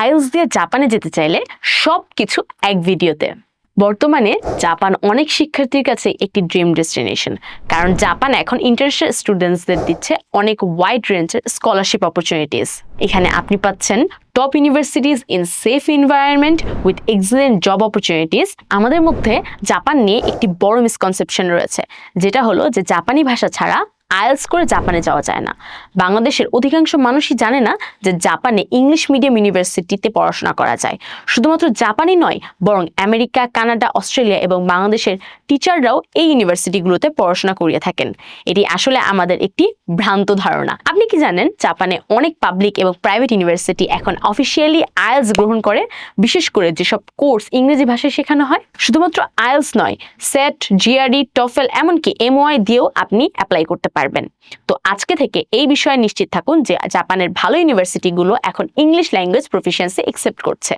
IELTS দিয়ে জাপানে যেতে চাইলে সব কিছু এক ভিডিওতে। বর্তমানে জাপান অনেক শিক্ষার্থীর কাছে একটি ড্রিম ডেস্টিনেশন, কারণ জাপান এখন ইন্টারন্যাশনাল স্টুডেন্টসদের দিচ্ছে অনেক ওয়াইড রেঞ্জের স্কলারশিপ অপরচুনিটিস। এখানে আপনি পাচ্ছেন top universities in safe environment with excellent job opportunities. আমাদের মধ্যে জাপান নিয়ে একটি বড় মিসকনসেপশন রয়েছে, যেটা হলো যে জাপানি ভাষা ছাড়া আইএলস করে জাপানে যাওয়া যায় না। বাংলাদেশের অধিকাংশ মানুষই জানে না যে জাপানে ইংলিশ মিডিয়াম ইউনিভার্সিটিতে পড়াশোনা করা যায়। শুধুমাত্র জাপানই নয়, বরং আমেরিকা, কানাডা, অস্ট্রেলিয়া এবং বাংলাদেশের টিচাররাও এই ইউনিভার্সিটিগুলোতে পড়াশোনা করিয়ে থাকেন। এটি আসলে আমাদের একটি ভ্রান্ত ধারণা। আপনি কি জানেন, জাপানে অনেক পাবলিক এবং প্রাইভেট ইউনিভার্সিটি এখন অফিসিয়ালি আইএলস গ্রহণ করে, বিশেষ করে যেসব কোর্স ইংরেজি ভাষায় শেখানো হয়? শুধুমাত্র আইএলস নয়, সেট জিআরই টফেল, এমনকি এমওআই দিয়েও আপনি অ্যাপ্লাই করতে পারবেন। তো আজকে থেকে এই বিষয়ে নিশ্চিত থাকুন যে জাপানের ভালো ইউনিভার্সিটিগুলো এখন ইংলিশ ল্যাঙ্গুয়েজ প্রফিসিয়েন্সি একসেপ্ট করছে।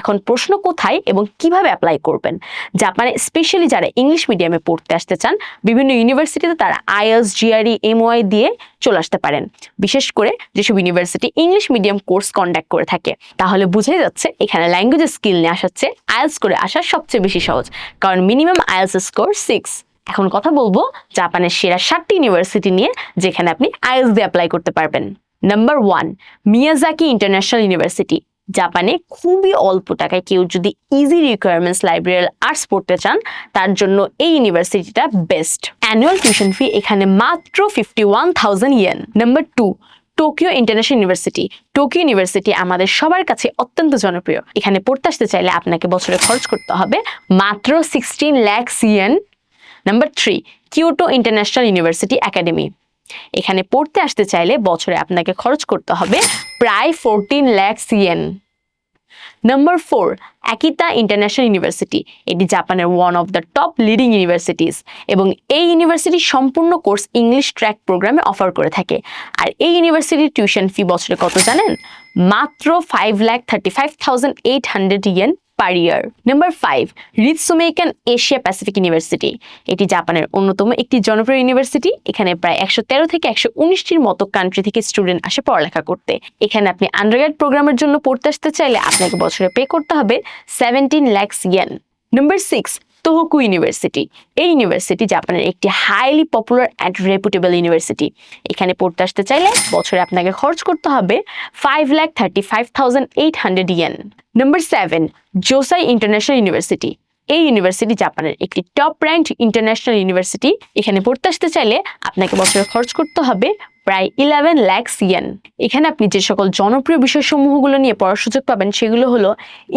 এখন প্রশ্ন কোথায় এবং কীভাবে অ্যাপ্লাই করবেন? জাপানে স্পেশালি যারা ইংলিশ মিডিয়ামে পড়তে আসতে চান, বিভিন্ন ইউনিভার্সিটিতে তারা আইএলস জিআরই এমওআই দিয়ে চলে আসতে পারেন। বিশেষ করে যেসব university English medium course conduct করে থাকে, তাহলে বুঝাই যাচ্ছে এখানে ল্যাঙ্গুয়েজ স্কিল নিয়ে আসার চেয়ে আইএলস করে আসা সবচেয়ে বেশি সহজ। কারণ মিনিমাম আইএলস স্কোর সিক্স এখন কথা বলব জাপানের সেরা সাতটি ইউনিভার্সিটি নিয়ে যেখানে আপনি আইএলস দিয়ে অ্যাপ্লাই করতে পারবেন। Number one Miyazaki international university জাপানে খুবই অল্প টাকায় কেউ যদি ইজি রিকোয়ারমেন্টস লাইব্রেরিয়াল আর্টস পড়তে চান, তার জন্য এই ইউনিভার্সিটিটা বেস্ট অ্যানুয়াল টিউশন ফি এখানে মাত্র fifty one thousand yen number two Tokyo international university Tokyo university আমাদের সবার কাছে অত্যন্ত জনপ্রিয়। এখানে পড়তে আসতে চাইলে আপনাকে বছরে খরচ করতে হবে মাত্র sixteen lakhs yen number three Kyoto international university academy এখানে পড়তে আসতে চাইলে বছরে আপনাকে খরচ করতে হবে প্রায় fourteen lakhs yen number four Akita international university এটি জাপানের one of the top leading universities এবং এই ইউনিভার্সিটি সম্পূর্ণ কোর্স ইংলিশ ট্র্যাক প্রোগ্রামে অফার করে থাকে। আর এই ইউনিভার্সিটির টিউশন ফি বছরে কত জানেন? মাত্র five lakh thirty five thousand eight hundred yen per year number five Ritsumeikan Asia Pacific university এটি জাপানের অন্যতম একটি জনপ্রিয় ইউনিভার্সিটি এখানে প্রায় একশো তেরো থেকে একশো উনিশটির মতো কান্ট্রি থেকে স্টুডেন্ট আসে পড়ালেখা করতে। এখানে আপনি আন্ডারগ্রেড প্রোগ্রামের জন্য পড়তে আসতে চাইলে আপনাকে বছরে পে করতে হবে seventeen lakhs yen number six Tohoku university এই ইউনিভার্সিটি জাপানের একটি highly popular and reputable university এখানে পড়তে আসতে চাইলে বছরে আপনাকে খরচ করতে হবে five lakh thirty five thousand eight hundred yen number seven Josai international university এই ইউনিভার্সিটি জাপানের একটি টপ র্যাঙ্কড ইন্টারন্যাশনাল ইউনিভার্সিটি এখানে পড়তে আসতে চাইলে আপনাকে বছরে খরচ করতে হবে প্রায় ইলেভেন ল্যাক্স ইয়েন এখানে আপনি যে সকল জনপ্রিয় বিষয়সমূহগুলো নিয়ে পড়ার সুযোগ পাবেন, সেগুলো হলো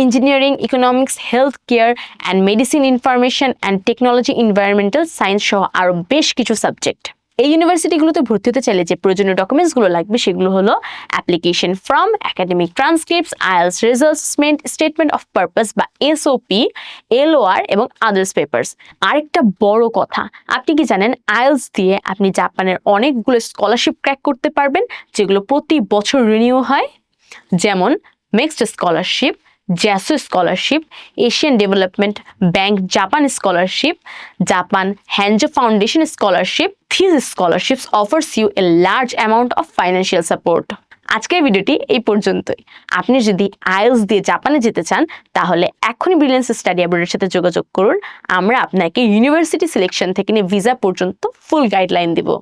engineering economics health care and medicine information and technology environmental science সহ আরও বেশ কিছু সাবজেক্ট এই ইউনিভার্সিটিগুলোতে ভর্তি হতে চাইলে যে প্রয়োজনীয় ডকুমেন্টসগুলো লাগবে সেগুলো হলো application from academic transcripts IELTS রেজাল্টসমেন্ট statement of purpose বা এসওপি এলওআর এবং আদার্স পেপার্স আরেকটা বড় কথা, আপনি কি জানেন আইএলস দিয়ে আপনি জাপানের অনেকগুলো স্কলারশিপ ক্র্যাক করতে পারবেন, যেগুলো প্রতি বছর রিনিউ হয়। যেমন MEXT scholarship JASSO scholarship Asian development bank Japan scholarship Japan Honjo foundation scholarship these scholarships offers you a large amount of financial support আজকের ভিডিওটি এই পর্যন্তই। আপনি যদি আইএলস দিয়ে জাপানে যেতে চান, তাহলে এখনই ব্রিলিয়েন্স স্টাডি অ্যাবোর্ডের সাথে যোগাযোগ করুন। আমরা আপনাকে ইউনিভার্সিটি সিলেকশন থেকে নিয়ে ভিসা পর্যন্ত ফুল গাইডলাইন দেবো।